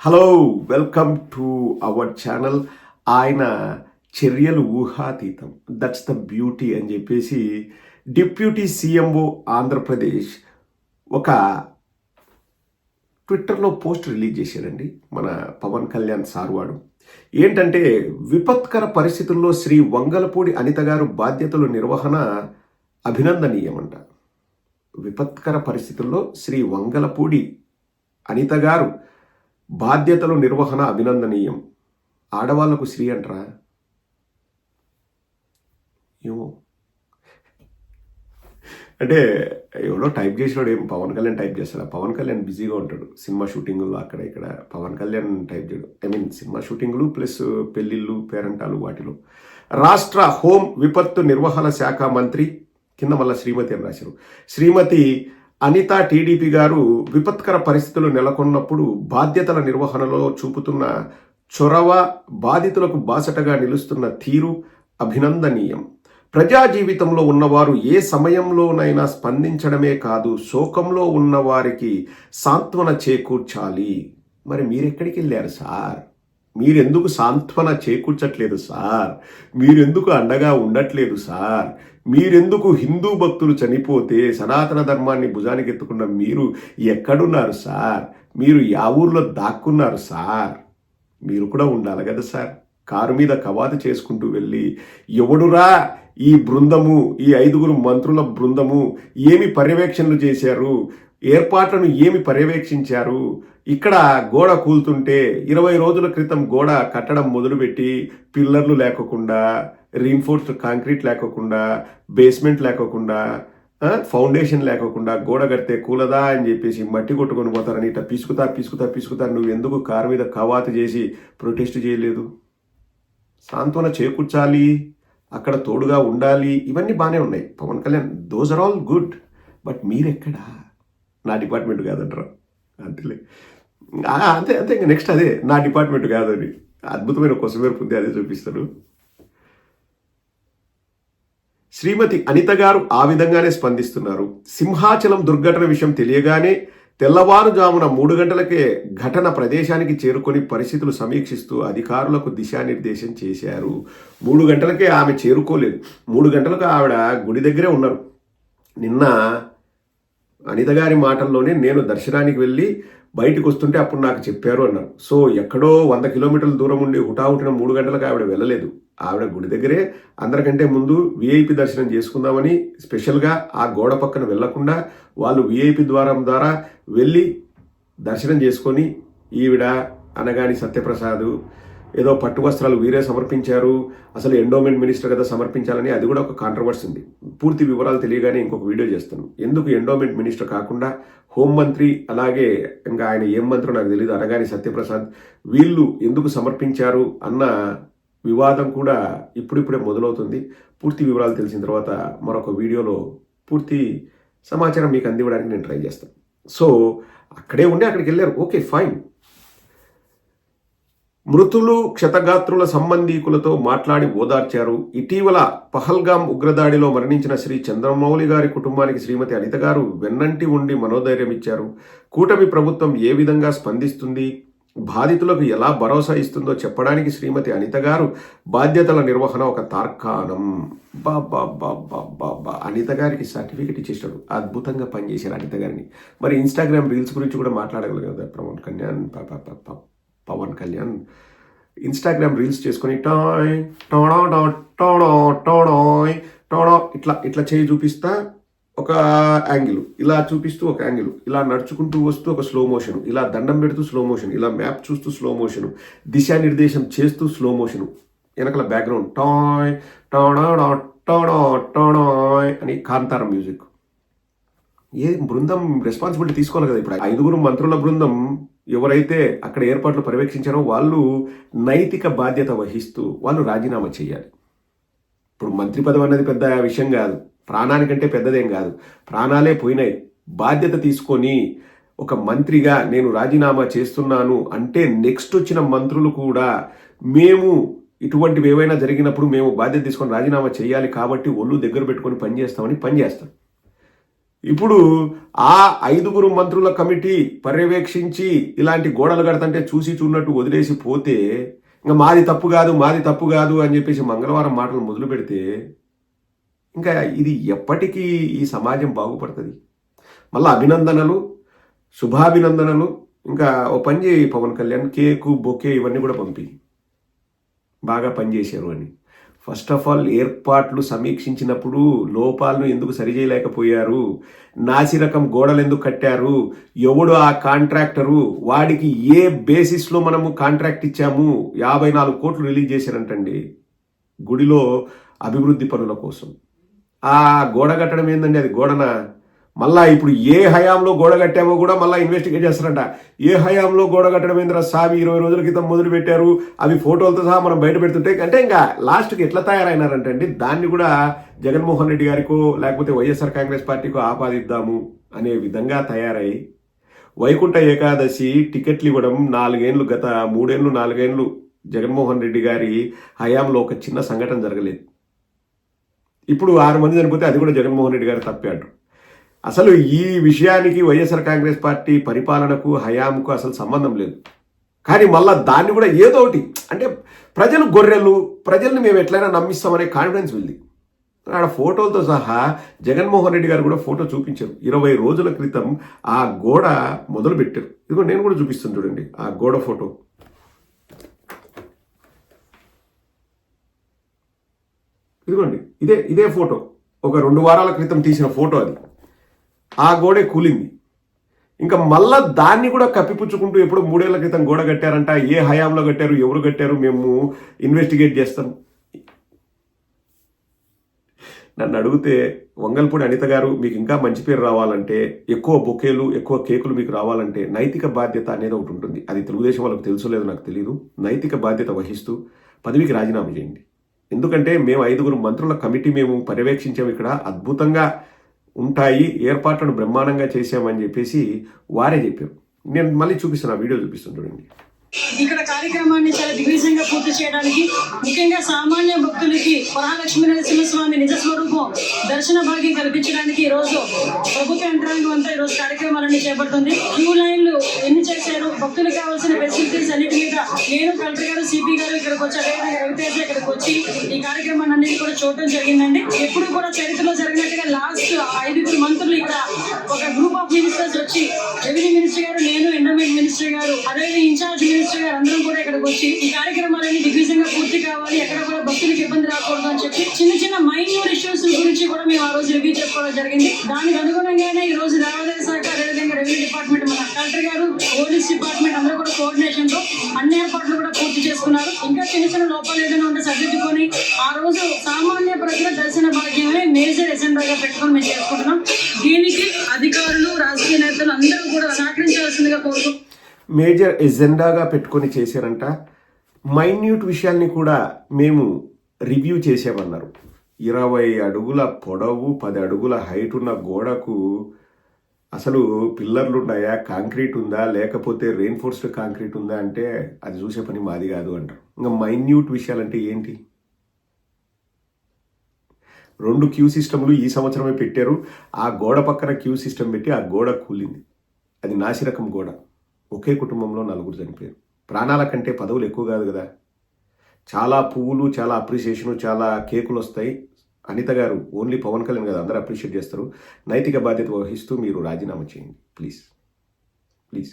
Hello welcome to our channel ఆయన చర్యలు ఊహాతీతం. That's the beauty అని చెప్పేసి డిప్యూటీ సీఎంఓ ఆంధ్రప్రదేశ్ ఒక ట్విట్టర్లో పోస్ట్ రిలీజ్ చేశాడండి మన పవన్ కళ్యాణ్ సార్వాడు ఏంటంటే విపత్కర పరిస్థితుల్లో శ్రీ వంగలపూడి అనిత గారు బాధ్యతల నిర్వహణ అభినందనీయమంట. విపత్కర పరిస్థితుల్లో శ్రీ వంగలపూడి అనిత గారు బాధ్యతలు నిర్వహణ అభినందనీయం. ఆడవాళ్ళకు శ్రీ అంటారా? ఏమో. అంటే ఎవడో టైప్ చేసినాడు ఏం పవన్ కళ్యాణ్ టైప్ చేస్తాడు? పవన్ కళ్యాణ్ బిజీగా ఉంటాడు. సినిమా షూటింగులు అక్కడ ఇక్కడ పవన్ కళ్యాణ్ టైప్ చేయడు. ఐ మీన్ సినిమా షూటింగులు ప్లస్ పెళ్ళిళ్ళు పేరంటాలు వాటిలో. రాష్ట్ర హోం విపత్తు నిర్వహణ శాఖ మంత్రి కింద మళ్ళీ శ్రీమతి అని రాశారు. శ్రీమతి అనిత టీడీపీ గారు విపత్కర పరిస్థితులు నెలకొన్నప్పుడు బాధ్యతల నిర్వహణలో చూపుతున్న చొరవ బాధితులకు బాసటగా నిలుస్తున్న తీరు అభినందనీయం. ప్రజా జీవితంలో ఉన్నవారు ఏ సమయంలోనైనా స్పందించడమే కాదు శోకంలో ఉన్నవారికి సాంత్వన చేకూర్చాలి. మరి మీరెక్కడికి వెళ్ళారు సార్? మీరెందుకు సాంత్వన చేకూర్చట్లేదు సార్? మీరెందుకు అండగా ఉండట్లేదు సార్? మీరెందుకు హిందూ భక్తులు చనిపోతే సనాతన ధర్మాన్ని భుజానికి ఎత్తుకున్న మీరు ఎక్కడున్నారు సార్? మీరు యా ఊర్లో దాక్కున్నారు సార్? మీరు కూడా ఉండాలి కదా సార్. కారు మీద కవాతు చేసుకుంటూ వెళ్ళి ఎవడురా ఈ బృందము ఈ ఐదుగురు మంత్రుల బృందము ఏమి పర్యవేక్షణలు చేశారు? ఏర్పాట్లను ఏమి పర్యవేక్షించారు? ఇక్కడ గోడ కూలుతుంటే ఇరవై రోజుల క్రితం గోడ కట్టడం మొదలుపెట్టి పిల్లర్లు లేకుండా రీన్ఫోర్స్డ్ కాంక్రీట్ లేకోకుండా బేస్మెంట్ లేకోకుండా ఫౌండేషన్ లేకోకుండా గోడ కడితే కూలదా అని చెప్పేసి మట్టి కొట్టుకొని పోతారని ఇట్లా పిసుకుతా పిసుకుతా పిసుకుతా నువ్వు ఎందుకు కారు మీద కవాతు చేసి ప్రొటెస్ట్ చేయలేదు? సాంత్వన చేకూర్చాలి అక్కడ తోడుగా ఉండాలి ఇవన్నీ బాగానే ఉన్నాయి. Pawan Kalyan those are all good but మీరెక్కడా? నా డిపార్ట్మెంట్ కాదంటారా. అంతేలే. అంతే అంతే ఇంకా నెక్స్ట్ అదే నా డిపార్ట్మెంట్ కాదని అద్భుతమైన కొసమేరు ఉంది అదే చూపిస్తారు శ్రీమతి అనిత గారు ఆ విధంగానే స్పందిస్తున్నారు. సింహాచలం దుర్ఘటన విషయం తెలియగానే తెల్లవారుజామున మూడు గంటలకే ఘటన ప్రదేశానికి చేరుకొని పరిస్థితులు సమీక్షిస్తూ అధికారులకు దిశానిర్దేశం చేశారు. మూడు గంటలకే ఆమె చేరుకోలేదు. మూడు గంటలకు ఆవిడ గుడి దగ్గరే ఉన్నారు. నిన్న అనిత గారి మాటల్లోనే నేను దర్శనానికి వెళ్ళి బయటకు వస్తుంటే అప్పుడు నాకు చెప్పారు అన్నారు. సో ఎక్కడో వంద కిలోమీటర్ల దూరం ఉండి హుటాహుటిన మూడు గంటలకు ఆవిడ వెళ్ళలేదు. ఆవిడ గుడి దగ్గరే అందరికంటే ముందు విఐపి దర్శనం చేసుకుందామని స్పెషల్గా ఆ గోడ పక్కన వెళ్ళకుండా వాళ్ళు విఐపి ద్వారం ద్వారా వెళ్ళి దర్శనం చేసుకొని ఈవిడ అనగాని సత్యప్రసాద్ ఏదో పట్టు వస్త్రాలు వీరే సమర్పించారు అసలు ఎండోమెంట్ మినిస్టర్ కదా సమర్పించాలని అది కూడా ఒక కాంట్రవర్సీ ఉంది. పూర్తి వివరాలు తెలియగానే ఇంకొక వీడియో చేస్తాను. ఎందుకు ఎండోమెంట్ మినిస్టర్ కాకుండా హోం మంత్రి అలాగే ఇంకా ఆయన ఏం మంత్రో నాకు తెలియదు అనగాని సత్యప్రసాద్ వీళ్ళు ఎందుకు సమర్పించారు అన్న వివాదం కూడా ఇప్పుడిప్పుడే మొదలవుతుంది. పూర్తి వివరాలు తెలిసిన తర్వాత మరొక వీడియోలో పూర్తి సమాచారం మీకు అందివ్వడానికి నేను ట్రై చేస్తాను. సో అక్కడే ఉండి అక్కడికి వెళ్ళారు. Okay fine. మృతులు క్షతగాత్రుల సంబంధీకులతో మాట్లాడి ఓదార్చారు. ఇటీవల పహల్గాం ఉగ్రదాడిలో మరణించిన శ్రీ చంద్రమౌళి గారి కుటుంబానికి శ్రీమతి అనిత గారు వెన్నంటి ఉండి మనోధైర్యం ఇచ్చారు. కూటమి ప్రభుత్వం ఏ విధంగా స్పందిస్తుంది? బాధితులకు ఎలా భరోసా ఇస్తుందో చెప్పడానికి శ్రీమతి అనిత గారు బాధ్యతల నిర్వహణ ఒక తార్కాణం. బాబా అనిత గారికి సర్టిఫికెట్ ఇచ్చేసాడు అద్భుతంగా పనిచేశారు అనిత గారిని. మరి ఇన్స్టాగ్రామ్ రీల్స్ గురించి కూడా మాట్లాడగలరు కదా పవన్ కళ్యాణ్ ప- ప- పవన్ కళ్యాణ్. ఇన్స్టాగ్రామ్ రీల్స్ చేసుకొని టాయ్ టోడో టోడో టోడో టోడో ఇట్లా ఇట్లా చేయి చూపిస్తా. ఒక యాంగిల్ ఇలా చూపిస్తూ ఒక యాంగిల్ ఇలా నడుచుకుంటూ వస్తూ ఒక స్లో మోషన్ ఇలా దండం పెడుతూ స్లో మోషన్ ఇలా మ్యాప్ చూస్తూ స్లో మోషన్ దిశానిర్దేశం చేస్తూ స్లో మోషన్ వెనకల బ్యాక్గ్రౌండ్ టాయ్ టోడో డో టోడో టోడోయ్ అని కాంతారం మ్యూజిక్ ఏ బృందం రెస్పాన్సిబిలిటీ తీసుకోవాలి కదా ఇప్పుడు? ఐదుగురు మంత్రుల బృందం ఎవరైతే అక్కడ ఏర్పాట్లు పర్యవేక్షించారో వాళ్ళు నైతిక బాధ్యత వహిస్తూ వాళ్ళు రాజీనామా చేయాలి. ఇప్పుడు మంత్రి పదవి అనేది పెద్ద విషయం కాదు. ప్రాణానికంటే పెద్దదేం కాదు. ప్రాణాలే పోయినాయి. బాధ్యత తీసుకొని ఒక మంత్రిగా నేను రాజీనామా చేస్తున్నాను అంటే నెక్స్ట్ వచ్చిన మంత్రులు కూడా మేము ఇటువంటివి ఏవైనా జరిగినప్పుడు మేము బాధ్యత తీసుకొని రాజీనామా చేయాలి కాబట్టి ఒళ్ళు దగ్గర పెట్టుకొని పనిచేస్తామని పనిచేస్తాం ఇప్పుడు ఆ ఐదుగురు మంత్రుల కమిటీ పర్యవేక్షించి ఇలాంటి గోడలు కడతంటే చూసి చూడనట్టు వదిలేసి పోతే ఇంకా మాది తప్పు కాదు మాది తప్పు కాదు అని చెప్పేసి మంగళవారం మాటలు మొదలు పెడితే ఇంకా ఇది ఎప్పటికీ ఈ సమాజం బాగుపడుతుంది. మళ్ళీ అభినందనలు శుభాభినందనలు ఇంకా ఓ పని చేయి పవన్ కళ్యాణ్ కేకు బొకే ఇవన్నీ కూడా పంపి. బాగా పనిచేశారు అని. ఫస్ట్ ఆఫ్ ఆల్ ఏర్పాట్లు సమీక్షించినప్పుడు లోపాలను ఎందుకు సరిచేయలేకపోయారు? నాసిరకం గోడలు ఎందుకు కట్టారు? ఎవడు ఆ కాంట్రాక్టరు? వాడికి ఏ బేసిస్లో మనము కాంట్రాక్ట్ ఇచ్చాము? యాభై నాలుగు కోట్లు రిలీజ్ చేశారంటండి గుడిలో అభివృద్ధి పనుల కోసం. ఆ గోడ కట్టడం ఏందండి? అది గోడన? మళ్ళా ఇప్పుడు ఏ హయాంలో గోడ కట్టామో కూడా మళ్ళీ ఇన్వెస్టిగేట్ చేస్తారంట. ఏ హయాంలో గోడ కట్టడం ఏంద్రా సామి ఇరవై రోజుల క్రితం మొదలు పెట్టారు. అవి ఫోటోలతో సహా మనం బయట పెడుతుంటే అంటే ఇంకా లాస్ట్కి ఎట్లా తయారైనారంటే అండి దాన్ని కూడా జగన్మోహన్ రెడ్డి గారికో లేకపోతే వైఎస్ఆర్ కాంగ్రెస్ పార్టీకో ఆపాదిద్దాము అనే విధంగా తయారై వైకుంఠ ఏకాదశి టికెట్లు ఇవ్వడం నాలుగేండ్లు గత మూడేళ్ళు నాలుగేండ్లు జగన్మోహన్ రెడ్డి గారి హయాంలో ఒక చిన్న సంఘటన జరగలేదు. ఇప్పుడు ఆరు మంది చనిపోతే అది కూడా జగన్మోహన్ రెడ్డి గారు తప్పే అంటారు. అసలు ఈ విషయానికి వైఎస్ఆర్ కాంగ్రెస్ పార్టీ పరిపాలనకు హయాంకు అసలు సంబంధం లేదు. కానీ మళ్ళా దాన్ని కూడా ఏదో ఒకటి అంటే ప్రజలు గొర్రెలు ప్రజల్ని మేము ఎట్లయినా నమ్మిస్తామనే కాన్ఫిడెన్స్ ఉంది. ఆడ ఫోటోలతో సహా జగన్మోహన్ రెడ్డి గారు కూడా ఫోటో చూపించారు. ఇరవై రోజుల క్రితం ఆ గోడ మొదలు పెట్టారు ఇదిగో నేను కూడా చూపిస్తాను చూడండి ఆ గోడ ఫోటో. ఇదిగోండి ఇదే ఇదే ఫోటో. ఒక రెండు వారాల క్రితం తీసిన ఫోటో అది. ఆ గోడే కూలింది. ఇంకా మళ్ళా దాన్ని కూడా కప్పిపుచ్చుకుంటూ ఎప్పుడో మూడేళ్ళ క్రితం గోడ కట్టారంట. ఏ హయాంలో కట్టారు ఎవరు కట్టారు మేము ఇన్వెస్టిగేట్ చేస్తాం. నన్ను అడిగితే వంగల్పూడి అనిత గారు మీకు ఇంకా మంచి పేరు రావాలంటే ఎక్కువ బొకేలు ఎక్కువ కేకులు మీకు రావాలంటే నైతిక బాధ్యత అనేది ఒకటి ఉంటుంది. అది తెలుగుదేశం వాళ్ళకి తెలుసు లేదు నాకు తెలియదు నైతిక బాధ్యత వహిస్తూ పదవికి రాజీనామా చేయండి. ఎందుకంటే మేము ఐదుగురు మంత్రుల కమిటీ మేము పర్యవేక్షించాము ఇక్కడ. అద్భుతంగా ఉంటాయి. ఏర్పాట్లను బ్రహ్మాండంగా చేశామని చెప్పేసి వారే చెప్పారు. నేను మళ్ళీ చూపిస్తాను ఆ వీడియో చూపిస్తాను చూడండి. ఇక్కడ కార్యక్రమాన్ని చాలా దిగ్విజయంగా పూర్తి చేయడానికి ముఖ్యంగా సామాన్య భక్తులకి మహాలక్ష్మీ నరసింహస్వామి నిజ స్వరూపం దర్శన భాగ్యం కల్పించడానికి ఈ రోజు ప్రభుత్వ యంత్రాంగం అంతా ఈ రోజు కార్యక్రమాలన్నీ చేపడుతుంది. క్యూ లైన్లు ఎన్ని చేశారు? భక్తులకు కావాల్సిన ఫెసిలిటీస్ అన్నిటి మీద నేను కలెక్టర్ గారు సిపి గారు ఇక్కడికి వచ్చి అదేవిధంగా రవితేజ ఇక్కడికి వచ్చి ఈ కార్యక్రమాన్ని అన్నిటి కూడా చూడటం జరిగిందండి. ఎప్పుడు కూడా చరిత్రలో జరిగినట్టుగా లాస్ట్ ఐదుగురు మంత్రులు ఇక్కడ ఒక గ్రూప్ ఆఫ్ మినిస్టర్స్ వచ్చి రెవెన్యూ మినిస్టర్ గారు నేను ఎండోమెంట్ మినిస్టర్ గారు అదేవిధంగా ఇన్ఛార్జ్ మినిస్టర్ గారు అందరం కూడా ఇక్కడికి వచ్చి ఈ కార్యక్రమాలన్నీ దిగ్విజయంగా పూర్తి కావాలి. ఎక్కడ కూడా భక్తులకు ఇబ్బంది రాకూడదు అని చెప్పి చిన్న చిన్న మైన్యూర్ ఇష్యూస్ గురించి కూడా మేము ఆ రోజు రివ్యూ చేసుకోవడం జరిగింది. దానికి అనుగుణంగానే ఈ రోజు దేవాదాయ శాఖ అదేవిధంగా రెవెన్యూ డిపార్ట్మెంట్ మన కలెక్టర్ గారు పోలీస్ డిపార్ట్మెంట్ అందరూ కూడా కోఆర్డినేషన్తో అన్ని ఏర్పాట్లు కూడా పూర్తి చేసుకున్నారు. ఇంకా చిన్న చిన్న లోపాలు ఏదైనా ఉంటే సరిదిద్దుకొని ఆ రోజు సామాన్య ప్రజల దర్శన భాగ్యమే మేజర్ ఎజెండాగా పెట్టుకొని మేము చేసుకుంటున్నాం. దీనికి అధికారులు రాజకీయ నేతలు అందరూ కూడా సహకరించాల్సిందిగా కోరుకుంటున్నాం మేజర్ ఎజెండాగా పెట్టుకొని చేశారంట. మైన్యూట్ విషయాల్ని కూడా మేము రివ్యూ చేసామన్నారు ఇరవై అడుగుల పొడవు పది అడుగుల హైట్ ఉన్న గోడకు అసలు పిల్లర్లు ఉన్నాయా? కాంక్రీట్ ఉందా? లేకపోతే రెయిన్ఫోర్స్డ్ కాంక్రీట్ ఉందా అంటే అది చూసే పని మాది కాదు అంటారు. ఇంకా మైన్యూట్ విషయాలంటే ఏంటి? రెండు క్యూ సిస్టమ్లు ఈ సంవత్సరమే పెట్టారు. ఆ గోడ పక్కన క్యూ సిస్టమ్ పెట్టి ఆ గోడ కూలింది. అది నాసిరకం గోడ. ఒకే కుటుంబంలో నలుగురు చనిపోయారు. ప్రాణాల కంటే పదవులు ఎక్కువ కాదు కదా. చాలా పువ్వులు చాలా అప్రిసియేషను చాలా కేకులు వస్తాయి. అనిత గారు ఓన్లీ పవన్ కళ్యాణ్ కదా అందరూ అప్రిషియేట్ చేస్తారు. నైతిక బాధ్యత వహిస్తూ మీరు రాజీనామా చేయండి. Please please